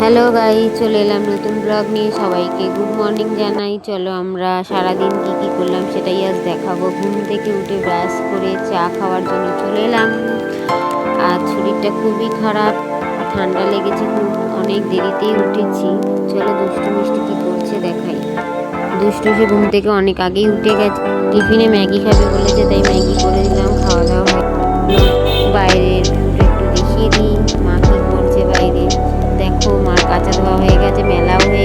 Hello guy চলে এলাম নতুন ব্লগ নিয়ে সবাইকে। গুড মর্নিং জানাই। চলো আমরা সারাদিন কি কি করলাম সেটাই আজ দেখাবো। ঘুম থেকে উঠে ব্রাশ করে চা খাওয়ার জন্য চলে এলাম। আর শরীরটা খুবই খারাপ ঠান্ডা লেগেছে খুব। অনেক দেরিতেই উঠেছি। চলো দুষ্টু মিষ্টি কী করছে দেখাই। দুষ্টু সে ঘুম থেকে অনেক আগেই উঠে গেছে। টিফিনে ম্যাগি খাবে বলেছে, তাই ম্যাগি করে দিলাম, খাওয়া দাওয়া বাইরের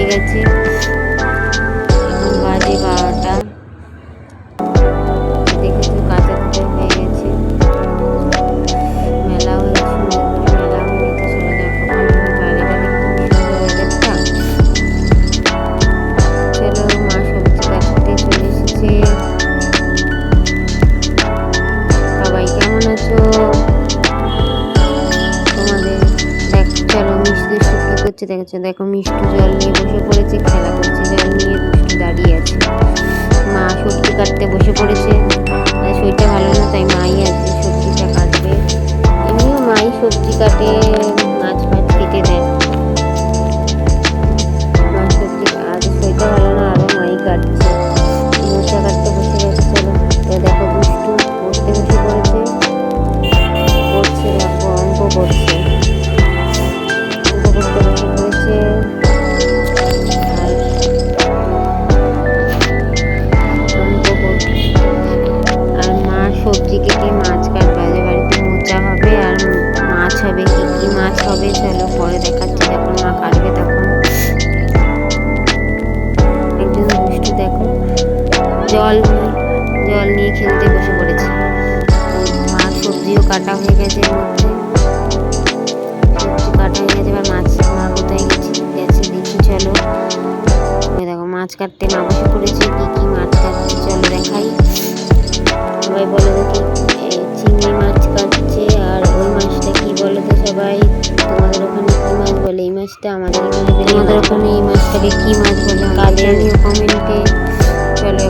গেছে করছে দেখেছ? দেখো, মিষ্টি জল নিয়ে বসে পড়েছে, খেলা করছে জল নিয়ে মিষ্টি দাঁড়িয়ে আছে। মা সবজি কাটতে বসে পড়েছে। শরীরটা ভালো না, তাই মাই আছে সবজিটা কাটবে। এমনিও মাই সবজি কাটে। কাটা হয়ে গেছে এর মধ্যে। সবজি কাটা হয়ে গেছে এবার মাছ মা কোথায় গেছে গেছে দেখি চলো। দেখো মাছ কাটতে মা বসে পড়েছে কি কি মাছ কাটছে চলো দেখাই। সবাই বলো দেখি চিংড়ি মাছ কাটছে আর ওই মাছটা কি বলো তো সবাই? তোমাদের ওখানে কি মাছ বলে? এই মাছটা আমাদের আমাদের ওখানে এই মাছটাকে কি মাছ বলে? কাজে কমেন্টে। চলো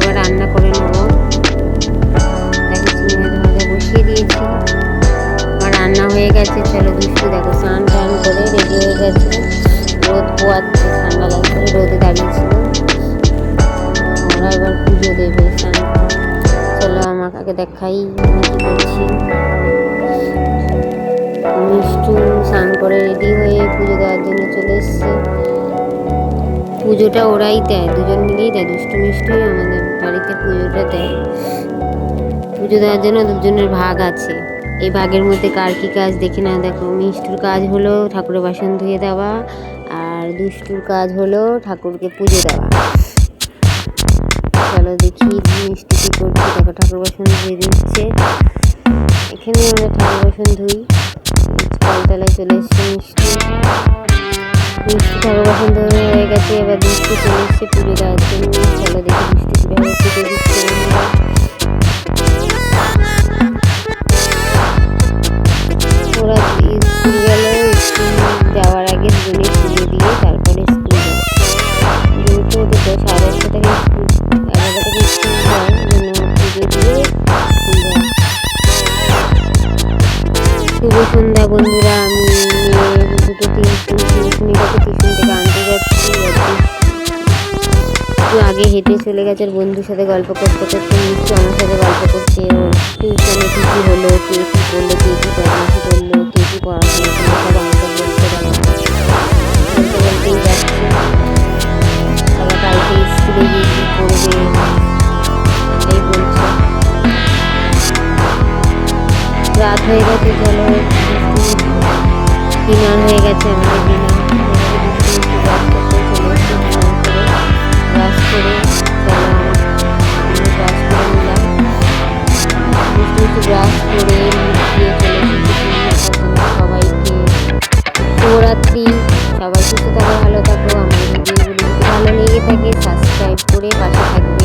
দেখাই আমি কি করছি স্নান করে রেডি হয়ে পুজো দেওয়ার জন্য চলে এসছে। পুজোটা ওরাই দেয়, দুজন মিলেই দেয়, দুষ্টু মিষ্টি আমাদের বাড়িতে পুজোটা দেয়। পুজো দেওয়ার জন্য দুজনের ভাগ আছে। এই ভাগের মধ্যে কার কী কাজ দেখে না দেখো, মিষ্টুর কাজ হলো ঠাকুরের বাসন ধুয়ে দেওয়া, আর দুষ্টুর কাজ হলো ঠাকুরকে পুজো দেওয়া। চলো দেখি মিষ্টি করছে, দেখো ঠাকুর বাসন ধুয়ে দিচ্ছে। এখানে আমরা ঠাকুর বাসন ধুই। কলতলায় চলে এসছে মিষ্টি। মিষ্টি ঠাকুর বাসন ধরে হয়ে গেছে, এবার মিষ্টি চলে এসছে পুজো দেওয়ার জন্য। দেখি মিষ্টি কীভাবে শুভ সন্ধ্যা বন্ধুরা, আমি দুটো তিন টিউশনি টিউশন থেকে আনতে যাচ্ছি একটু আগে হেঁটে চলে গেছে বন্ধুর সাথে গল্প করতে করতে নিশ্চয় আমার সাথে গল্প করছে ওর টিউশনে কী কী হলো, কে কী করল, কে কী পড়াশোনা করল, কে কী পড়াশোনা ডিনার হয়ে গেছে আমাদের ডিনার ব্রাশ করে ব্রাশ করে সবাই সুস্থ থাকো ভালো থাকো আমার ভিডিওগুলো ভালো লেগে থাকে সাবস্ক্রাইব করে পাশে থাকবে